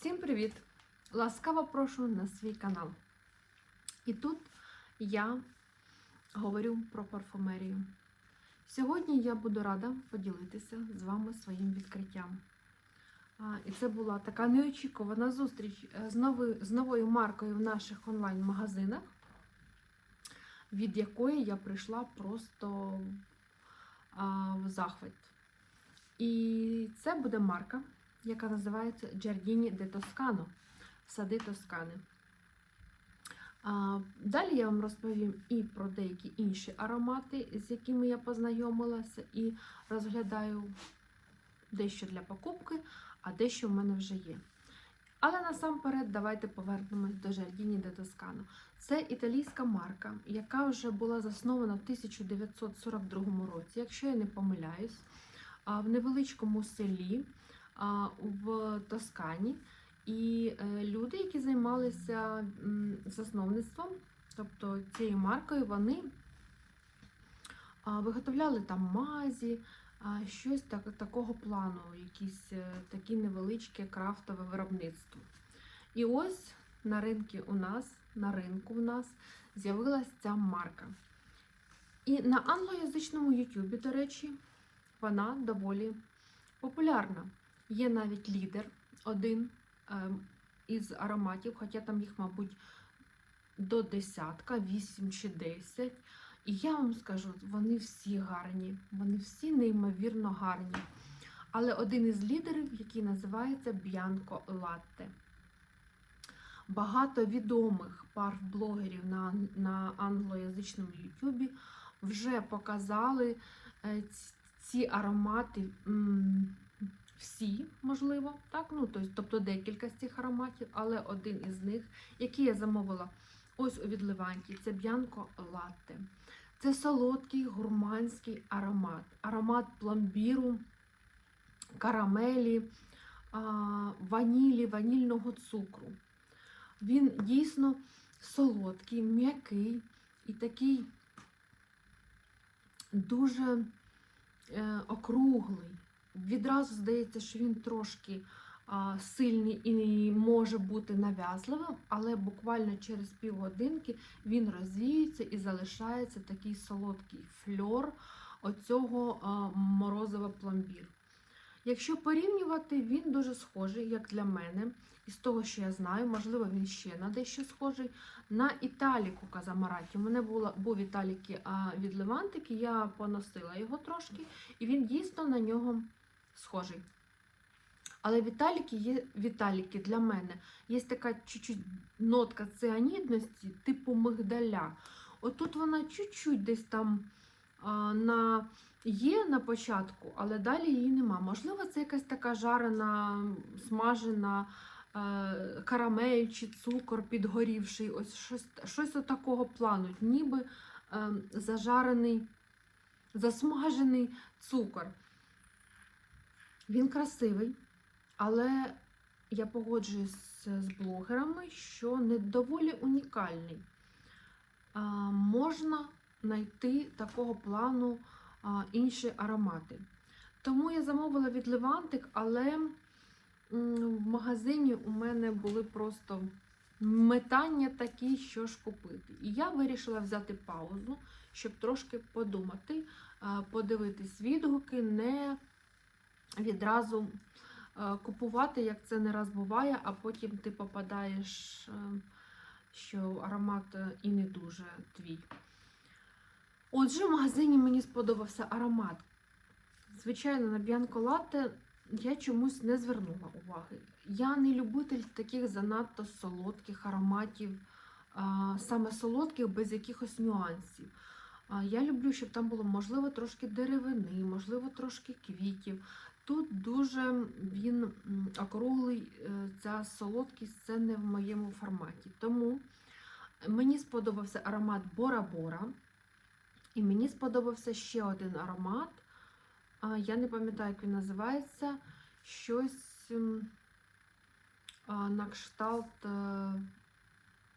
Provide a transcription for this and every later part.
Всім привіт! Ласкаво прошу на свій канал. І тут я говорю про парфумерію. Сьогодні я буду рада поділитися з вами своїм відкриттям. І це була така неочікувана зустріч е, з, новою маркою в наших онлайн-магазинах, від якої я прийшла просто в захват. І це буде марка, яка називається Giardini de Toscano, сади Тоскани. Далі я вам розповім і про деякі інші аромати, з якими я познайомилася, і розглядаю дещо для покупки, а дещо в мене вже є. Але насамперед давайте повернемось до Giardini de Toscano. Це італійська марка, яка вже була заснована в 1942 році, якщо я не помиляюсь, в невеличкому селі в Тоскані. І е, люди, які займалися засновництвом, тобто цією маркою, вони виготовляли там мазі, щось так, такого плану, якісь е, такі невеличке крафтове виробництво. І ось на ринку у нас, на ринку у нас з'явилася ця марка. І на англоязичному Ютубі, до речі, вона доволі популярна. Є навіть лідер один ем, із ароматів, хоча там їх, мабуть, до десятка, 8 чи 10. І я вам скажу, вони всі гарні, вони всі неймовірно гарні. Але один із лідерів, який називається Б'янко Латте. Багато відомих парф-блогерів на, на англоязичному Ютубі вже показали е, ці аромати. м, всі, можливо, так? Ну, тобто, тобто декілька з цих ароматів, але один із них, який я замовила ось у відливанті, це Б'янко Латте. Це солодкий гурманський аромат. Аромат пломбіру, карамелі, ванілі, ванільного цукру. Він дійсно солодкий, м'який і такий дуже е, округлий. Відразу здається, що він трошки сильний і може бути нав'язливим, але буквально через півгодинки він розвіюється і залишається такий солодкий фльор оцього а, морозива пломбір. Якщо порівнювати, він дуже схожий, як для мене, із того, що я знаю, можливо, він ще на дещо схожий, на Італіку Казамараті. У мене була, був Італіки від Левантики, я поносила його трошки, і він дійсно на нього схожий. Але Віталіки є Віталіки для мене. Є така чуть-чуть нотка цианідності, типу мигдаля. Отут вона чуть-чуть десь там а, на, є на початку, але далі її нема. Можливо, це якась така жарена, смажена е, карамель чи цукор підгорівший, ось щось, щось такого плану, ніби е, зажарений, засмажений цукор. Він красивий, але я погоджуюсь з блогерами, що не доволі унікальний. А, можна знайти такого плану а, інші аромати. Тому я замовила від Левантик, але в магазині у мене були просто метання такі, що ж купити. І я вирішила взяти паузу, щоб трошки подумати, подивитись відгуки, не відразу е, купувати, як це не раз буває, а потім ти попадаєш, е, що аромат е, і не дуже твій. Отже, в магазині мені сподобався аромат. Звичайно, на Б'янко Латте я чомусь не звернула уваги. Я не любитель таких занадто солодких ароматів, саме солодких, без якихось нюансів. Я люблю, щоб там було, можливо, трошки деревини, можливо, трошки квітів. Тут дуже він округлий, е, ця солодкість це не в моєму форматі. Тому мені сподобався аромат Бора-Бора. І мені сподобався ще один аромат. Я не пам'ятаю, як він називається. Щось на кшталт, е,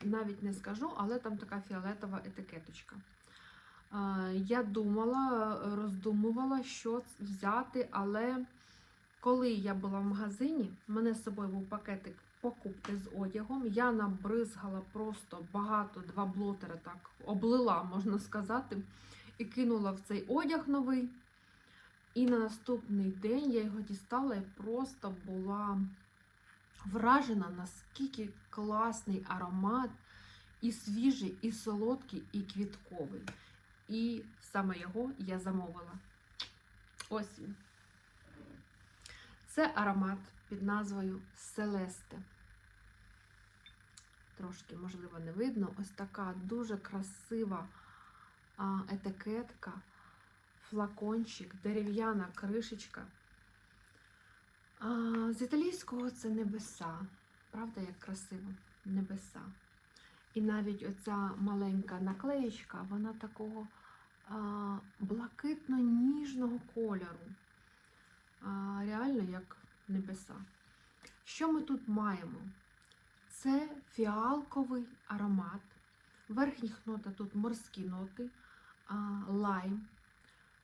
навіть не скажу, але там така фіолетова етикеточка. Я думала, роздумувала, що взяти, але коли я була в магазині, в мене з собою був пакетик покупки з одягом. Я набризгала просто багато, два блотери так облила, можна сказати, і кинула в цей одяг новий. І на наступний день я його дістала і просто була вражена, наскільки класний аромат, і свіжий, і солодкий, і квітковий. І саме його я замовила. Ось він. Це аромат під назвою Селесте. Трошки, можливо, не видно. Ось така дуже красива етикетка, флакончик, дерев'яна кришечка. З італійського це небеса. Правда, як красиво? Небеса. І навіть оця маленька наклеєчка, вона такого блакитно-ніжного кольору. Реально як небеса. Що ми тут маємо? Це фіалковий аромат. Верхніх нотах тут морські ноти, лайм.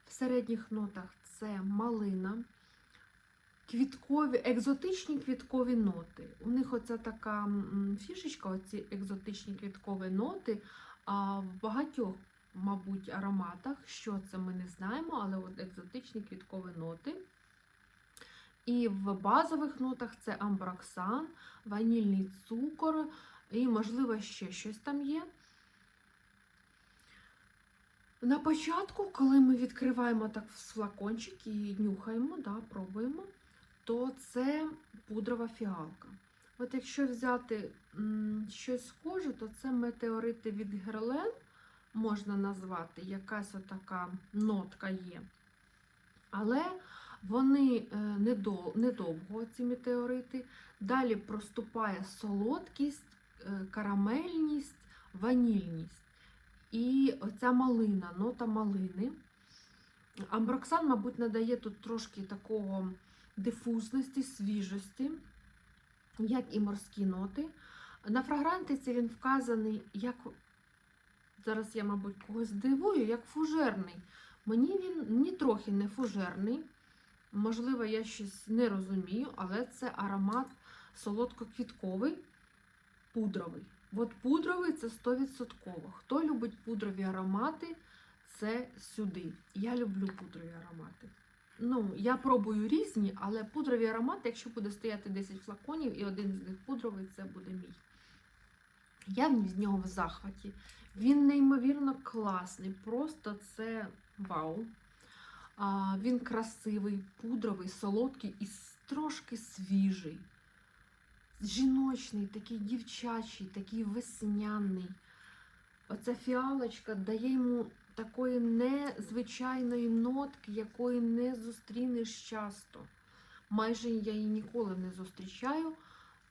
В середніх нотах це малина, квіткові, екзотичні квіткові ноти. У них оця така фішечка, оці екзотичні квіткові ноти. А в багатьох, мабуть, ароматах, що це ми не знаємо, але от екзотичні квіткові ноти. І в базових нотах це амброксан, ванільний цукор і, можливо, ще щось там є. На початку, коли ми відкриваємо так флакончик і нюхаємо, да, пробуємо, то це пудрова фіалка. От якщо взяти м, щось схоже, то це метеорити від Герлен можна назвати, якась отака нотка є. Але вони е, недовго, ці метеорити. Далі проступає солодкість, е, карамельність, ванільність. І оця малина, нота малини. Амброксан, мабуть, надає тут трошки такого дифузності, свіжості, як і морські ноти. На фрагрантиці він вказаний як, зараз я, мабуть, когось здивую, як фужерний. Мені він ні трохи не фужерний. Можливо, я щось не розумію, але це аромат солодко-квітковий, пудровий. От пудровий це 100%. Хто любить пудрові аромати, це сюди. Я люблю пудрові аромати. Ну, я пробую різні, але пудрові аромати, якщо буде стояти 10 флаконів і один з них пудровий, це буде мій. Я з нього в захваті. Він неймовірно класний. Просто це вау. А, він красивий, пудровий, солодкий і трошки свіжий. Жіночний, такий дівчачий, такий весняний. Оця фіалочка дає йому такої незвичайної нотки, якої не зустрінеш часто. Майже я її ніколи не зустрічаю.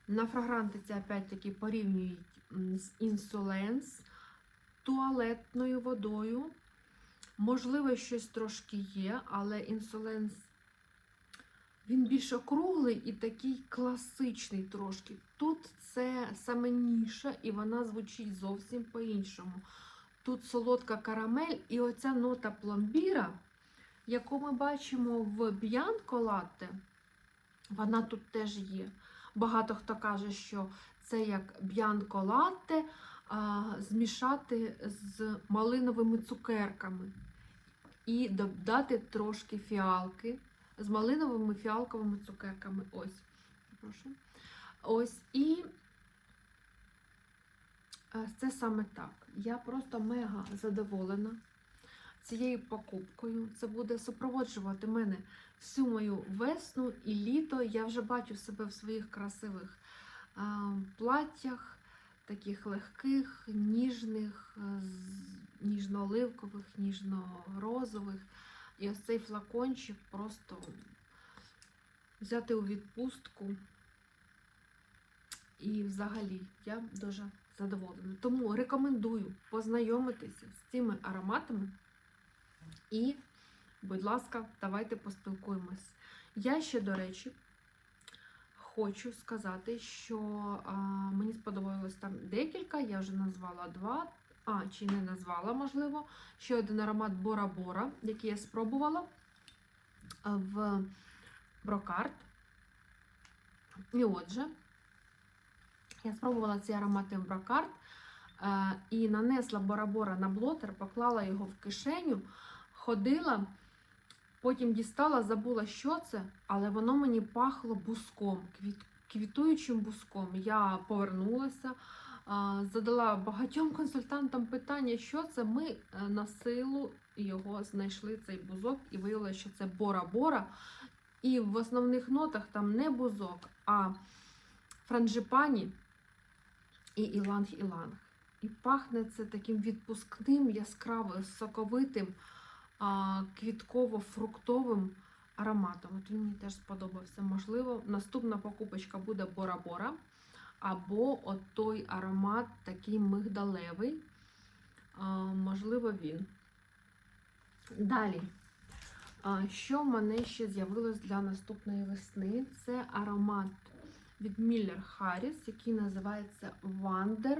На фрагрантиці опять-таки порівнюють з інсоленс туалетною водою. Можливо, щось трошки є, але інсоленс він більш округлий і такий класичний трошки. Тут це саме ніша, і вона звучить зовсім по-іншому. Тут солодка карамель і оця нота пломбіра, яку ми бачимо в Б'янко латте, вона тут теж є. Багато хто каже, що це як б'янко латте змішати з малиновими цукерками і додати трошки фіалки з малиновими фіалковими цукерками. Ось. Прошу. Ось і е, це саме так. Я просто мега задоволена цією покупкою. Це буде супроводжувати мене всю мою весну і літо. Я вже бачу себе в своїх красивих платтях, таких легких, ніжних, ніжно-оливкових, ніжно-розових. І ось цей флакончик просто взяти у відпустку. І взагалі я дуже задоволена. Тому рекомендую познайомитися з цими ароматами. І, будь ласка, давайте поспілкуємось. Я ще, до речі, хочу сказати, що а, мені сподобалось там декілька, я вже назвала два. А, чи не назвала, можливо. Ще один аромат Бора-Бора, який я спробувала в Брокарт. І отже, Я спробувала цей аромат Ембракарт е, і нанесла Бора-Бора на блотер, поклала його в кишеню, ходила, потім дістала, забула, що це, але воно мені пахло буском, квіт, квітуючим буском. Я повернулася, задала багатьом консультантам питання, що це. Ми е, на силу його знайшли цей бузок і виявилося, що це бора-бора. І в основних нотах там не бузок, а франжипані і іланг-іланг. І пахне це таким відпускним, яскравим, соковитим, квітково-фруктовим ароматом. От він мені теж сподобався. Можливо, наступна покупочка буде Бора-Бора. Або от той аромат такий мигдалевий. Можливо, він. Далі. Що в мене ще з'явилось для наступної весни? Це аромат від Miller Harris, який називається Wander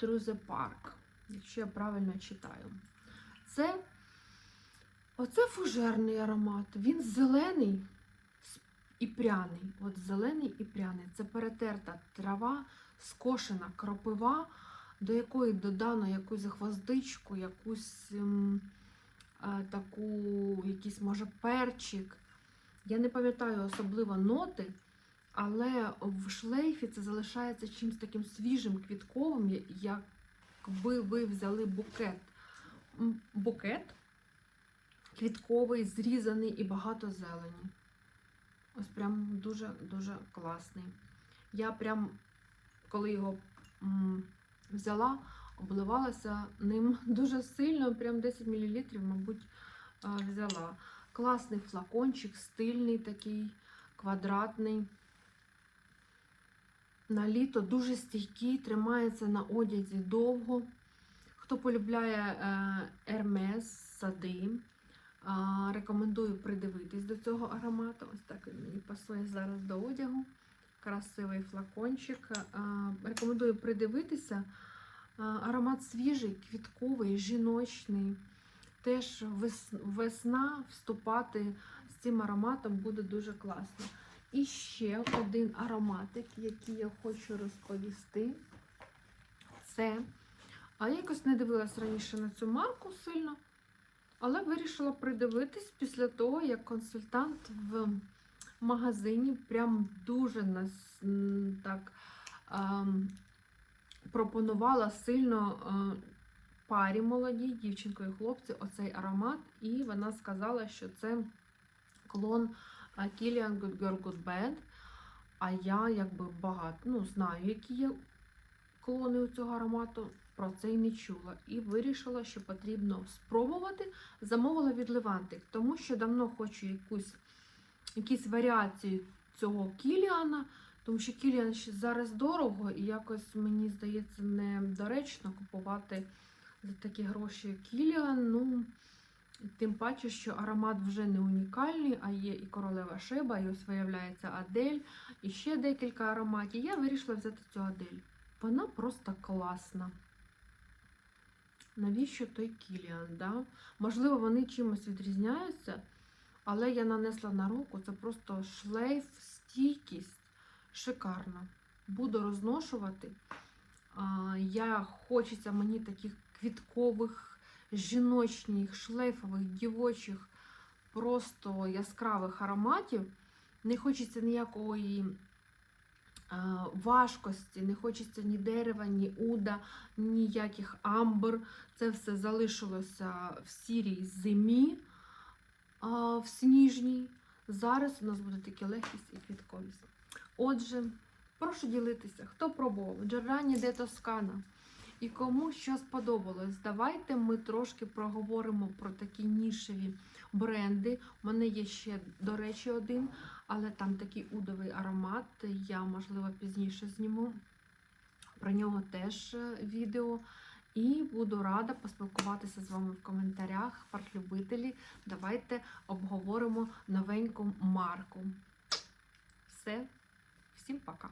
Through the Park, якщо я правильно читаю. Це оце фужерний аромат. Він зелений і пряний. От зелений і пряний. Це перетерта трава, скошена кропива, до якої додано якусь гвоздичку, якусь ем, е, таку, якийсь, може, перчик. Я не пам'ятаю особливо ноти, але в шлейфі це залишається чимось таким свіжим, квітковим, якби ви взяли букет. Букет квітковий, зрізаний і багато зелені. Ось прям дуже-дуже класний. Я прям, коли його взяла, обливалася ним дуже сильно, прям 10 мл, мабуть, взяла. Класний флакончик, стильний такий, квадратний. На літо дуже стійкий, тримається на одязі довго. Хто полюбляє Hermes, сади, рекомендую придивитись до цього аромату. Ось так він мені пасує зараз до одягу. Красивий флакончик. Рекомендую придивитися. Аромат свіжий, квітковий, жіночний. Теж весна вступати з цим ароматом буде дуже класно. І ще один ароматик, який я хочу розповісти. Це. А я якось не дивилась раніше на цю марку сильно. Але вирішила придивитись після того, як консультант в магазині прям дуже нас так ем, пропонувала сильно е, парі молодій, дівчинко і хлопці, оцей аромат. І вона сказала, що це клон е, Kilian Good Girl Good Bad. А я якби багато ну, знаю, які є клони у цього аромату, про це й не чула. І вирішила, що потрібно спробувати. Замовила від Левантик, тому що давно хочу якусь, якісь варіації цього Кіліана, тому що Кіліан зараз дорого, і якось мені здається недоречно купувати за такі гроші Кіліан. Ну, тим паче, що аромат вже не унікальний, а є і королева Шеба, і ось виявляється Адель, і ще декілька ароматів. Я вирішила взяти цю Адель. Вона просто класна. Навіщо той Кіліан? Да? Можливо, вони чимось відрізняються, але я нанесла на руку. Це просто шлейф, стійкість. Шикарно. Буду розношувати. Я хочеться мені таких квіткових, жіночних, шлейфових, дівочих, просто яскравих ароматів. Не хочеться ніякої важкості, не хочеться ні дерева, ні уда, ніяких амбр. Це все залишилося в сірій зимі, в сніжній. Зараз у нас буде тільки легкість і квітковість. Отже, прошу ділитися, хто пробував Джордані де Тоскана і кому що сподобалось. Давайте ми трошки проговоримо про такі нішеві бренди. У мене є ще, до речі, один, але там такий удовий аромат. Я, можливо, пізніше зніму про нього теж е, відео. І буду рада поспілкуватися з вами в коментарях, партлюбителі. Давайте обговоримо новеньку марку. Все, всім пока!